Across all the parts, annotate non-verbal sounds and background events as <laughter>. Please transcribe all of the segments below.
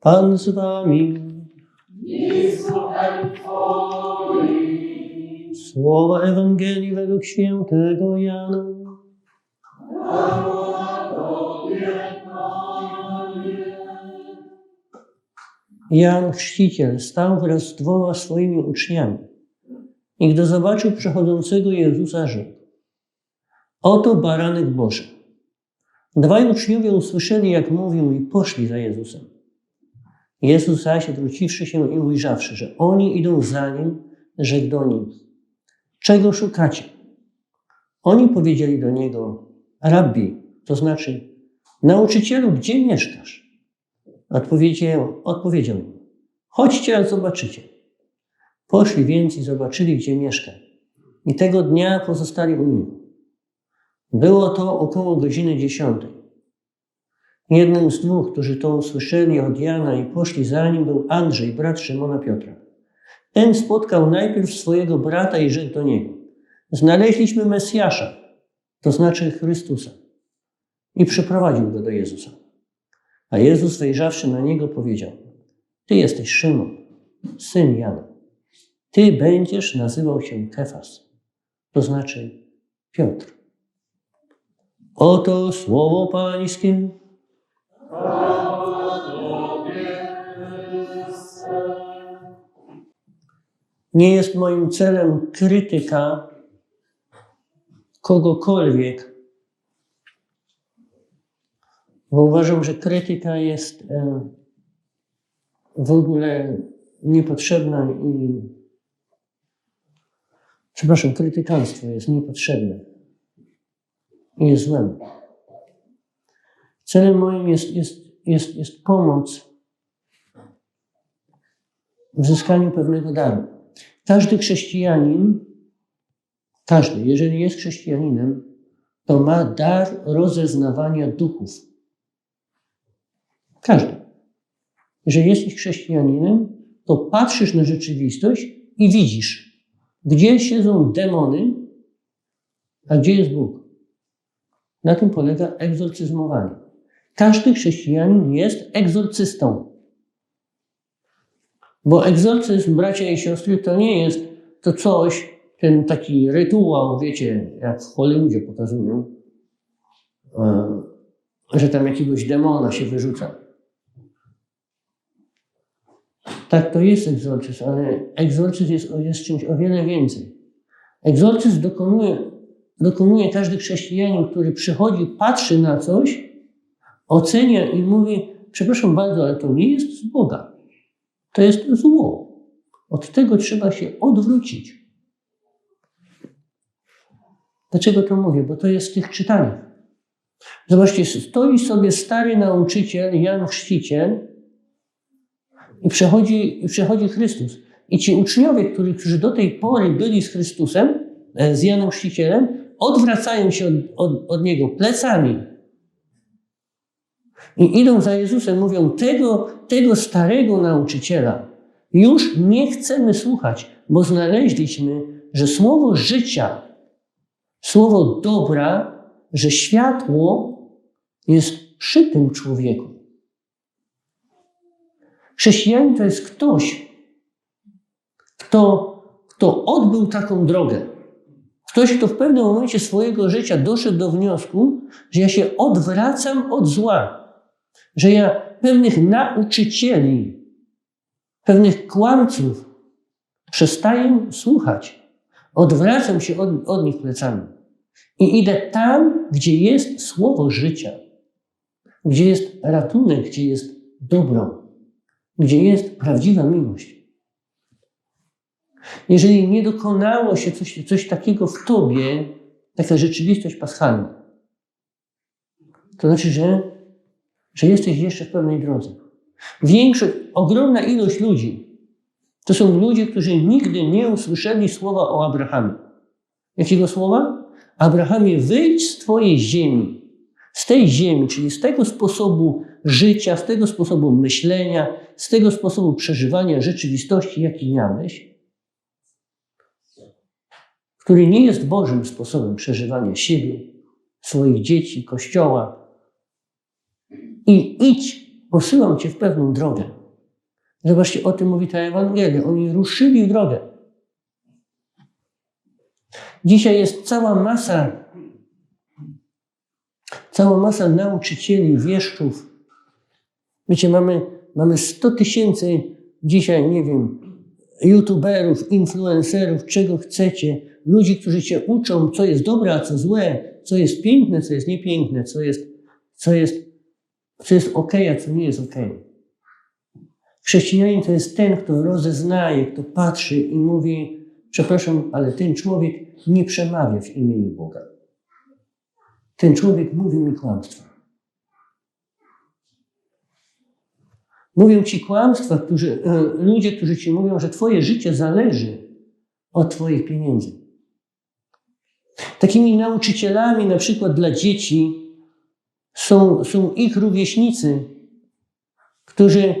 Pan z wami. Słowa Ewangelii według świętego Jana. Jan Chrzciciel stał wraz z dwoma swoimi uczniami i gdy zobaczył przechodzącego Jezusa, rzekł: Oto baranek Boży. Dwaj uczniowie usłyszeli, jak mówił, i poszli za Jezusem. Jezus zaś, odwróciwszy się i ujrzawszy, że oni idą za nim, rzekł do nich: Czego szukacie? Oni powiedzieli do niego: Rabbi, to znaczy, nauczycielu, gdzie mieszkasz? Odpowiedział, odpowiedział im: Chodźcie, a zobaczycie. Poszli więc i zobaczyli, gdzie mieszka. I tego dnia pozostali u niego. Było to około godziny dziesiątej. Jednym z dwóch, którzy to usłyszeli od Jana i poszli za nim, był Andrzej, brat Szymona Piotra. Ten spotkał najpierw swojego brata i rzekł do niego: Znaleźliśmy Mesjasza, to znaczy Chrystusa. I przyprowadził go do Jezusa. A Jezus, wejrzawszy na niego, powiedział: Ty jesteś Szymon, syn Jana. Ty będziesz nazywał się Kefas, to znaczy Piotr. Oto słowo Pańskie. Nie jest moim celem krytyka kogokolwiek, bo uważam, że krytyka jest e, w ogóle niepotrzebna i przepraszam, krytykanstwo jest niepotrzebne i jest złem. Celem moim jest, jest, jest, jest pomoc w zyskaniu pewnego daru. Każdy chrześcijanin, każdy, jeżeli jest chrześcijaninem, to ma dar rozeznawania duchów. Każdy. Jeżeli jesteś chrześcijaninem, to patrzysz na rzeczywistość i widzisz, gdzie siedzą demony, a gdzie jest Bóg. Na tym polega egzorcyzmowanie. Każdy chrześcijanin jest egzorcystą. Bo egzorcyzm, bracia i siostry, to nie jest to coś, ten taki rytuał, wiecie, jak w Hollywoodzie pokazują, e, że tam jakiegoś demona się wyrzuca. Tak, to jest egzorcyzm, ale egzorcyzm jest, jest czymś o wiele więcej. Egzorcyzm dokonuje, dokonuje każdy chrześcijanin, który przychodzi, patrzy na coś, ocenia i mówi, przepraszam bardzo, ale to nie jest z Boga. To jest zło. Od tego trzeba się odwrócić. Dlaczego to mówię? Bo to jest tych czytaniach. Zobaczcie, stoi sobie stary nauczyciel, Jan Chrzciciel i przechodzi, przechodzi Chrystus. I ci uczniowie, którzy, którzy do tej pory byli z Chrystusem, e, z Janem Chrzcicielem, odwracają się od, od, od Niego plecami. I idą za Jezusem, mówią, tego, tego starego nauczyciela już nie chcemy słuchać, bo znaleźliśmy, że słowo życia, słowo dobra, że światło jest przy tym człowieku. Chrześcijanin to jest ktoś, kto, kto odbył taką drogę. Ktoś, kto w pewnym momencie swojego życia doszedł do wniosku, że ja się odwracam od zła, że ja pewnych nauczycieli, pewnych kłamców przestaję słuchać. Odwracam się od, od nich plecami i idę tam, gdzie jest słowo życia, gdzie jest ratunek, gdzie jest dobro, gdzie jest prawdziwa miłość. Jeżeli nie dokonało się coś, coś takiego w tobie, taka rzeczywistość paschalna, to znaczy, że, że jesteś jeszcze w pewnej drodze. Większość, ogromna ilość ludzi to są ludzie, którzy nigdy nie usłyszeli słowa o Abrahamie. Jakiego słowa? Abrahamie, wyjdź z Twojej ziemi, z tej ziemi, czyli z tego sposobu życia, z tego sposobu myślenia, z tego sposobu przeżywania rzeczywistości, jaki miałeś, który nie jest Bożym sposobem przeżywania siebie, swoich dzieci, kościoła. I idź posyłam cię w pewną drogę. Zobaczcie, o tym mówi ta Ewangelia. Oni ruszyli w drogę. Dzisiaj jest cała masa, cała masa nauczycieli, wieszczów. Wiecie, mamy, mamy 100 tysięcy dzisiaj, nie wiem, youtuberów, influencerów, czego chcecie, ludzi, którzy cię uczą, co jest dobre, a co złe, co jest piękne, co jest niepiękne, co jest, co jest, co jest ok, a co nie jest ok. Chrześcijanin to jest ten, kto rozeznaje, kto patrzy i mówi, przepraszam, ale ten człowiek nie przemawia w imieniu Boga. Ten człowiek mówi mi kłamstwa. Mówią ci kłamstwa, którzy, e, ludzie, którzy ci mówią, że twoje życie zależy od twoich pieniędzy. Takimi nauczycielami, na przykład dla dzieci, są, są ich rówieśnicy, którzy.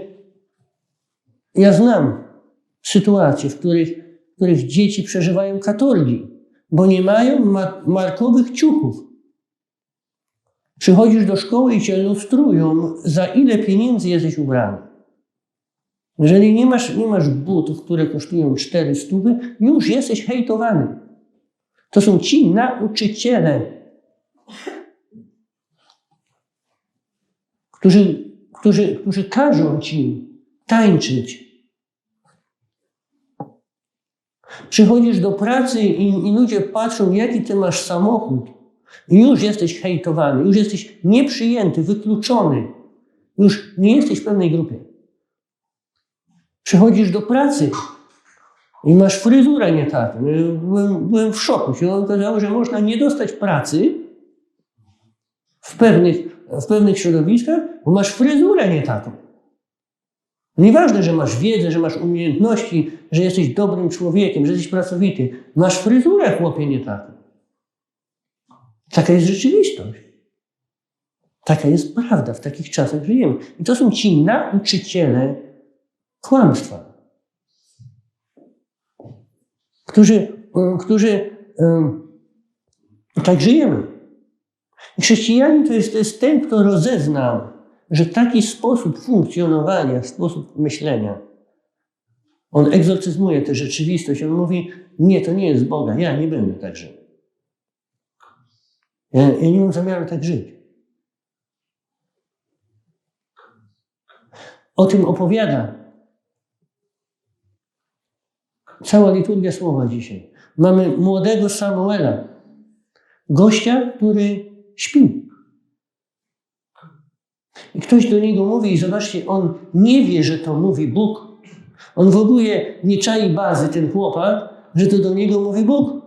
Ja znam sytuacje, w których, w których dzieci przeżywają katorgi, bo nie mają ma markowych ciuchów. Przychodzisz do szkoły i cię lustrują, za ile pieniędzy jesteś ubrany. Jeżeli nie masz, nie masz butów, które kosztują 400, już jesteś hejtowany. To są ci nauczyciele, którzy, którzy, którzy każą ci tańczyć. Przychodzisz do pracy i, i ludzie patrzą, jaki ty masz samochód. I już jesteś hejtowany, już jesteś nieprzyjęty, wykluczony. Już nie jesteś w pewnej grupie. Przychodzisz do pracy i masz fryzurę nie taką. Byłem, byłem w szoku. Się okazało, że można nie dostać pracy w pewnych, w pewnych środowiskach, bo masz fryzurę nie taką. Nieważne, że masz wiedzę, że masz umiejętności, że jesteś dobrym człowiekiem, że jesteś pracowity. Masz fryzurę, chłopie, nie taką. Taka jest rzeczywistość. Taka jest prawda. W takich czasach żyjemy. I to są ci nauczyciele kłamstwa, którzy, którzy tak żyjemy. Chrześcijanin to jest, to jest ten, kto rozeznał, że taki sposób funkcjonowania, sposób myślenia, on egzorcyzmuje tę rzeczywistość. On mówi, nie, to nie jest Boga, ja nie będę tak żył. Ja, ja nie mam zamiaru tak żyć. O tym opowiada cała liturgia słowa dzisiaj. Mamy młodego Samuela, gościa, który śpi. I ktoś do niego mówi, i zobaczcie, on nie wie, że to mówi Bóg. On w ogóle nie czai bazy, ten chłopak, że to do niego mówi Bóg.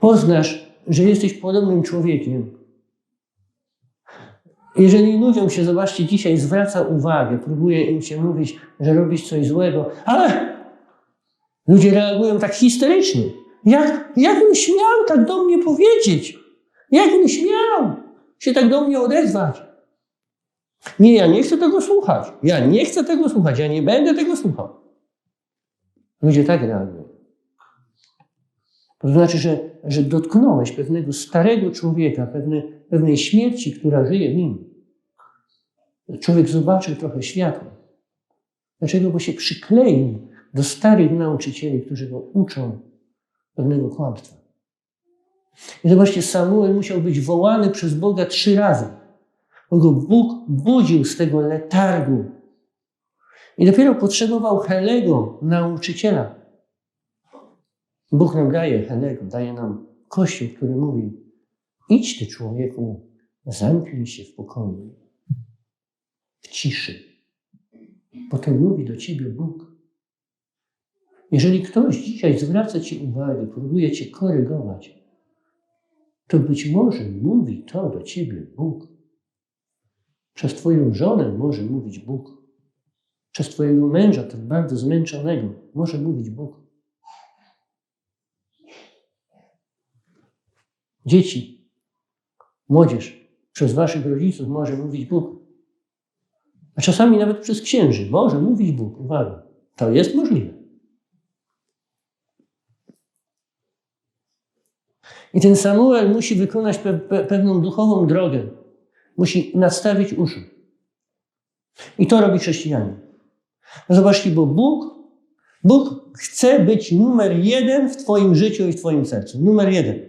Poznasz, że jesteś podobnym człowiekiem. Jeżeli ludziom się, zobaczcie, dzisiaj zwraca uwagę, próbuje im się mówić, że robisz coś złego, ale ludzie reagują tak histerycznie. Jak, jak on śmiał tak do mnie powiedzieć? Jak on śmiał się tak do mnie odezwać? Nie, ja nie chcę tego słuchać. Ja nie chcę tego słuchać. Ja nie będę tego słuchał. Ludzie tak reagują. To znaczy, że, że dotknąłeś pewnego starego człowieka, pewne, pewnej śmierci, która żyje w nim. Człowiek zobaczył trochę światła. Dlaczego? Bo się przykleił do starych nauczycieli, którzy go uczą pewnego kłamstwa. I zobaczcie, Samuel musiał być wołany przez Boga trzy razy. Bo go Bóg budził z tego letargu. I dopiero potrzebował Helego, nauczyciela. Bóg nam daje Helego, daje nam Kościół, który mówi: idź ty człowieku, zamknij się w pokoju, w ciszy. Potem mówi do ciebie Bóg. Jeżeli ktoś dzisiaj zwraca ci uwagę, próbuje cię korygować, to być może mówi to do ciebie Bóg. Przez twoją żonę może mówić Bóg. Przez twojego męża, tak bardzo zmęczonego, może mówić Bóg. Dzieci, młodzież, przez waszych rodziców może mówić Bóg. A czasami nawet przez księży może mówić Bóg. Uwaga, to jest możliwe. I ten Samuel musi wykonać pe pe pewną duchową drogę. Musi nastawić uszy. I to robi chrześcijanin. Zobaczcie, bo Bóg, Bóg chce być numer jeden w Twoim życiu i w Twoim sercu. Numer jeden.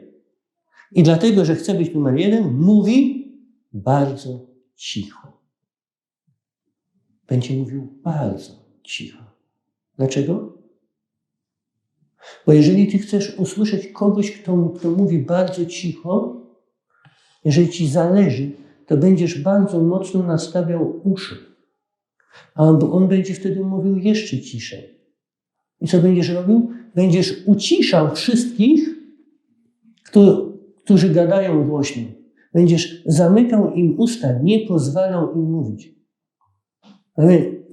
I dlatego, że chce być numer jeden, mówi bardzo cicho. Będzie mówił bardzo cicho. Dlaczego? Bo jeżeli ty chcesz usłyszeć kogoś, kto, kto mówi bardzo cicho, jeżeli ci zależy, to będziesz bardzo mocno nastawiał uszy. A on, będzie wtedy mówił jeszcze ciszej. I co będziesz robił? Będziesz uciszał wszystkich, którzy gadają głośno. Będziesz zamykał im usta, nie pozwalał im mówić.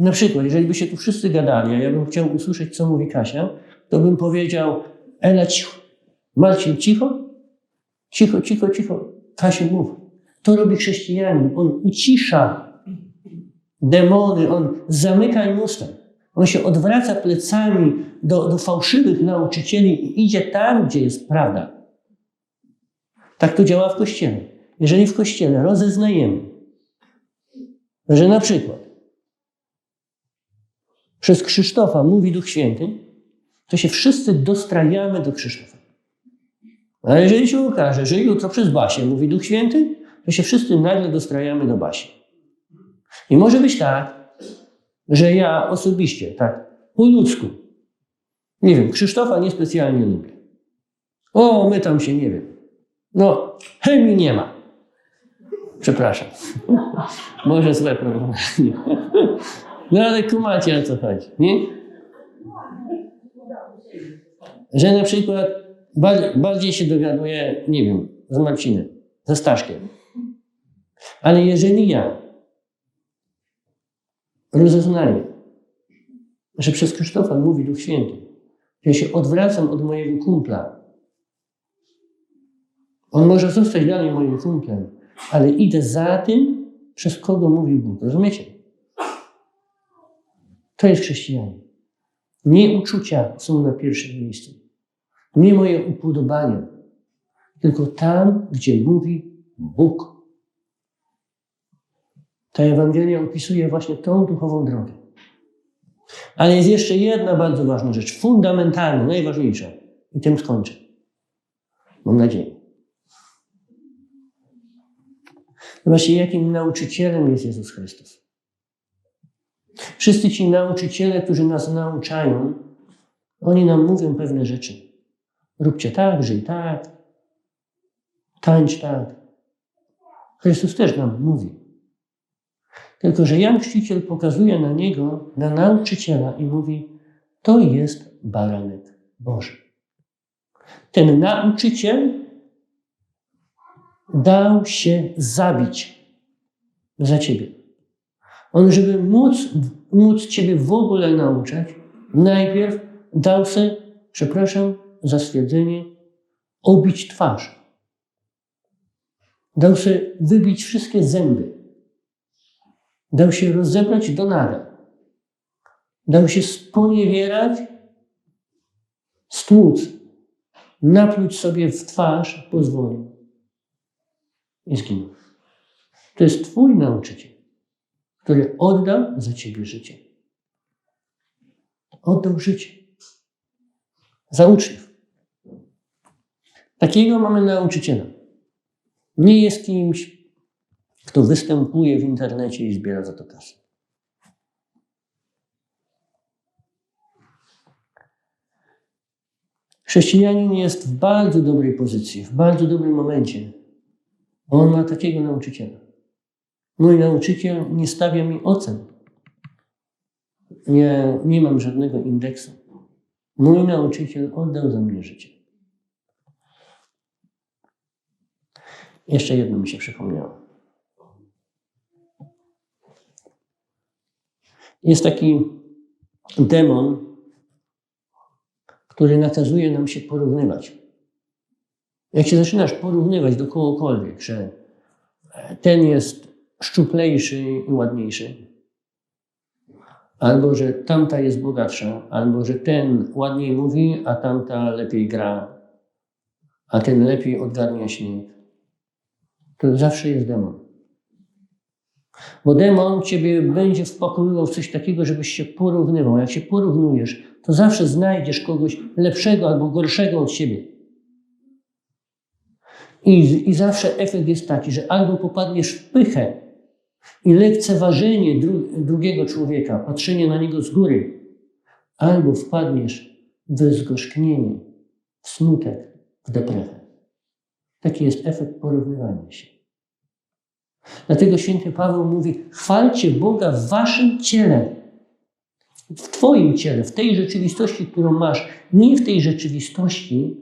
Na przykład, jeżeli by się tu wszyscy gadali, a ja bym chciał usłyszeć, co mówi Kasia, to bym powiedział, Ela cicho, Marcin cicho, cicho, cicho, cicho, Kasiu mów. To robi chrześcijanin, on ucisza demony, on zamyka im usta. On się odwraca plecami do, do fałszywych nauczycieli i idzie tam, gdzie jest prawda. Tak to działa w Kościele. Jeżeli w Kościele rozeznajemy, że na przykład przez Krzysztofa mówi Duch Święty, to się wszyscy dostrajamy do Krzysztofa. A jeżeli się okaże, że jutro przez Basię mówi Duch Święty, to się wszyscy nagle dostrajamy do Basi. I może być tak, że ja osobiście, tak, po ludzku, nie wiem, Krzysztofa niespecjalnie lubię. O, my tam się nie wiem. No, chemii nie ma. Przepraszam. <laughs> Może złe program. <laughs> No ale kumacie o co chodzi, nie? Że na przykład bardziej się dogaduję, nie wiem, z Marcinem, ze Staszkiem. Ale jeżeli ja rozeznaję, że przez Krzysztofa mówi Duch Święty, że się odwracam od mojego kumpla, on może zostać dalej moim kumplem, ale idę za tym, przez kogo mówi Bóg. Rozumiecie? To jest chrześcijanin. Nie uczucia są na pierwszym miejscu. Nie moje upodobania. Tylko tam, gdzie mówi Bóg. Ta Ewangelia opisuje właśnie tą duchową drogę. Ale jest jeszcze jedna bardzo ważna rzecz, fundamentalna, najważniejsza. I tym skończę. Mam nadzieję. Zobaczcie, jakim nauczycielem jest Jezus Chrystus. Wszyscy ci nauczyciele, którzy nas nauczają, oni nam mówią pewne rzeczy. Róbcie tak, żyj tak, tańcz tak. Chrystus też nam mówi. Tylko, że Jan Chrzciciel pokazuje na niego, na nauczyciela i mówi, to jest baranek Boży. Ten nauczyciel dał się zabić za ciebie. On, żeby móc, móc Ciebie w ogóle nauczać, najpierw dał się, przepraszam za stwierdzenie, obić twarz. Dał się wybić wszystkie zęby. Dał się rozebrać do nara. Dał się sponiewierać, stłuc, napluć sobie w twarz, pozwolił. I zginął. To jest Twój nauczyciel który oddał za ciebie życie. Oddał życie. Za uczniów. Takiego mamy nauczyciela. Nie jest kimś, kto występuje w internecie i zbiera za to kasę. Chrześcijanin jest w bardzo dobrej pozycji, w bardzo dobrym momencie. On ma takiego nauczyciela. Mój nauczyciel nie stawia mi ocen. Nie, nie mam żadnego indeksu. Mój nauczyciel oddał za mnie życie. Jeszcze jedno mi się przypomniało. Jest taki demon, który nakazuje nam się porównywać. Jak się zaczynasz porównywać do kogokolwiek, że ten jest szczuplejszy i ładniejszy. Albo, że tamta jest bogatsza, albo, że ten ładniej mówi, a tamta lepiej gra, a ten lepiej odgarnia śnieg. To zawsze jest demon. Bo demon ciebie będzie wpakowywał w coś takiego, żebyś się porównywał. Jak się porównujesz, to zawsze znajdziesz kogoś lepszego albo gorszego od siebie. I, I zawsze efekt jest taki, że albo popadniesz w pychę i lekceważenie dru, drugiego człowieka, patrzenie na niego z góry, albo wpadniesz w zgorzknienie, w smutek, w depresję. Taki jest efekt porównywania się. Dlatego święty Paweł mówi: chwalcie Boga w waszym ciele, w Twoim ciele, w tej rzeczywistości, którą masz, nie w tej rzeczywistości,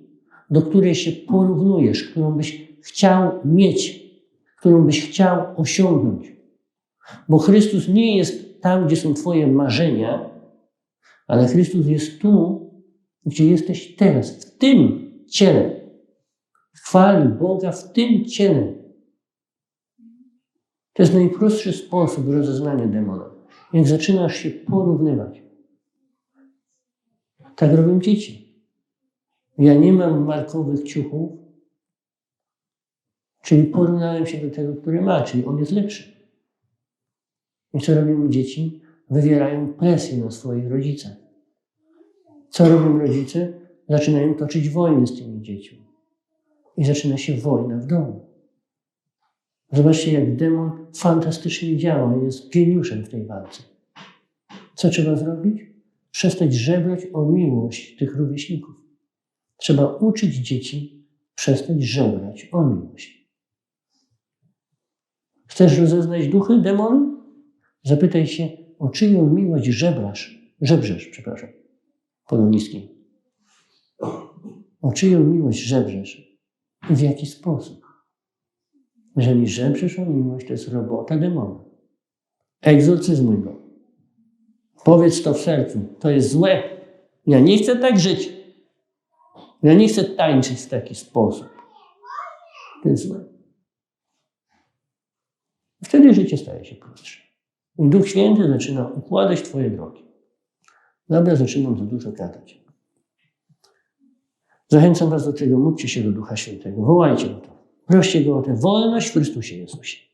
do której się porównujesz, którą byś chciał mieć, którą byś chciał osiągnąć. Bo Chrystus nie jest tam, gdzie są Twoje marzenia, ale Chrystus jest tu, gdzie jesteś teraz, w tym ciele. Chwal Boga w tym ciele. To jest najprostszy sposób rozeznania demona. Jak zaczynasz się porównywać. Tak robią dzieci. Ja nie mam markowych ciuchów, czyli porównałem się do tego, który ma, czyli on jest lepszy. I co robią dzieci? Wywierają presję na swoich rodzicach. Co robią rodzice? Zaczynają toczyć wojnę z tymi dziećmi. I zaczyna się wojna w domu. Zobaczcie, jak demon fantastycznie działa, jest geniuszem w tej walce. Co trzeba zrobić? Przestać żebrać o miłość tych rówieśników. Trzeba uczyć dzieci przestać żebrać o miłość. Chcesz rozeznać duchy, demony? Zapytaj się, o czyją miłość żebrasz, żebrzesz, przepraszam, poloniskim. O czyją miłość żebrzesz i w jaki sposób. Jeżeli żebrzesz o miłość, to jest robota demona. Egzorcyzmuj go. Powiedz to w sercu. To jest złe. Ja nie chcę tak żyć. Ja nie chcę tańczyć w taki sposób. To jest złe. Wtedy życie staje się prostsze. I Duch Święty zaczyna układać Twoje drogi. Dobra, zaczynam za dużo gadać. Zachęcam Was do tego, módlcie się do Ducha Świętego. Wołajcie o to. Proście Go o tę wolność w Chrystusie Jezusie.